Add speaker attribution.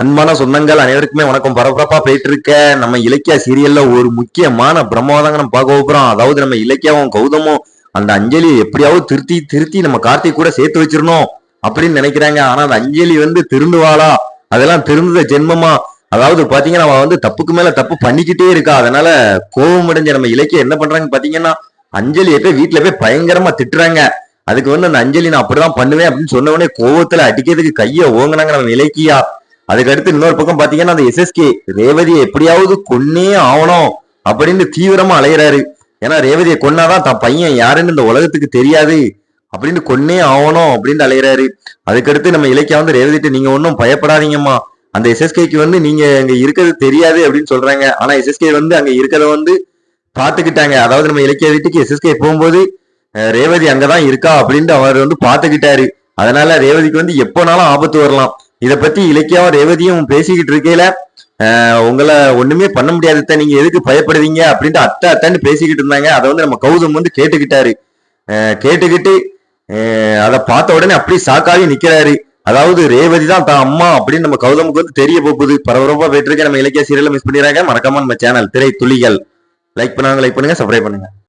Speaker 1: அன்பான சொந்தங்கள் அனைவருக்குமே வணக்கம். பரபரப்பா போயிட்டு இருக்க நம்ம இலக்கிய சீரியல்ல ஒரு முக்கியமான பிரம்மாதாங்க நம்ம பார்க்க போறோம். அதாவது நம்ம இலக்கியாவும் கௌதமும் அந்த அஞ்சலி எப்படியாவது திருத்தி திருத்தி நம்ம கார்த்திக் கூட சேர்த்து வச்சிடணும் அப்படின்னு நினைக்கிறாங்க. ஆனா அந்த அஞ்சலி வந்து திருந்துவாளா? அதெல்லாம் திருந்துத ஜென்மமா? அதாவது பாத்தீங்கன்னா அவன் வந்து தப்புக்கு மேல தப்பு பண்ணிக்கிட்டே இருக்கா. அதனால கோபம் அடைஞ்ச நம்ம இலக்கியம் என்ன பண்றாங்க பாத்தீங்கன்னா அஞ்சலியை போய் வீட்டுல போய் பயங்கரமா திட்டுறாங்க. அதுக்கு வந்து அந்த அஞ்சலி நான் அப்படிதான் பண்ணுவேன் அப்படின்னு சொன்ன உடனே கோவத்துல அடிக்கிறதுக்கு கையை ஓங்குனாங்க நம்ம இலக்கியா. அதுக்கடுத்து இன்னொரு பக்கம் பாத்தீங்கன்னா அந்த எஸ்எஸ்கே ரேவதியை எப்படியாவது கொன்னே ஆகணும் அப்படின்னு தீவிரமா அலையிறாரு. ஏன்னா ரேவதியை கொன்னாதான் தான் பையன் யாருன்னு இந்த உலகத்துக்கு தெரியாது அப்படின்னு கொன்னே ஆகணும் அப்படின்னு அலையிறாரு. அதுக்கடுத்து நம்ம இலக்கியா வந்து ரேவதிட்டு நீங்க ஒன்றும் பயப்படாதீங்கம்மா. அந்த எஸ்எஸ்கேக்கு வந்து நீங்க அங்க இருக்கிறது தெரியாது அப்படின்னு சொல்றாங்க. ஆனா எஸ்எஸ்கே வந்து அங்க இருக்கிறத வந்து பாத்துக்கிட்டாங்க. அதாவது நம்ம இலக்கிய வீட்டுக்கு எஸ்எஸ்கே போகும்போது ரேவதி அங்கதான் இருக்கா அப்படின்ட்டு அவர் வந்து பாத்துக்கிட்டாரு. அதனால ரேவதிக்கு வந்து எப்போனாலும் ஆபத்து வரலாம். இதை பத்தி இலக்கியாவும் ரேவதியும் பேசிக்கிட்டு இருக்கையில உங்களை ஒண்ணுமே பண்ண முடியாது அத்தை, நீங்க எதுக்கு பயப்படுவீங்க அப்படின்ட்டு அத்தை அத்தைன்னு பேசிக்கிட்டு இருந்தாங்க. அதை வந்து நம்ம கௌதம் வந்து கேட்டுக்கிட்டாரு. கேட்டுக்கிட்டு அதை பார்த்த உடனே அப்படியே சாக்காவே நிக்கிறாரு. அதாவது ரேவதி தான் தான் அம்மா அப்படின்னு நம்ம கௌதமுக்கு வந்து தெரிய போகுது. பரபரப்பா போயிட்டு இருக்க. நம்ம இலக்கிய சீரியல மிஸ் பண்ணிடுறாங்க. மறக்காம நம்ம சேனல் திரை துளிகள். லைக் பண்ணாங்க லைக் பண்ணுங்க சப்ஸ்கிரைப் பண்ணுங்க.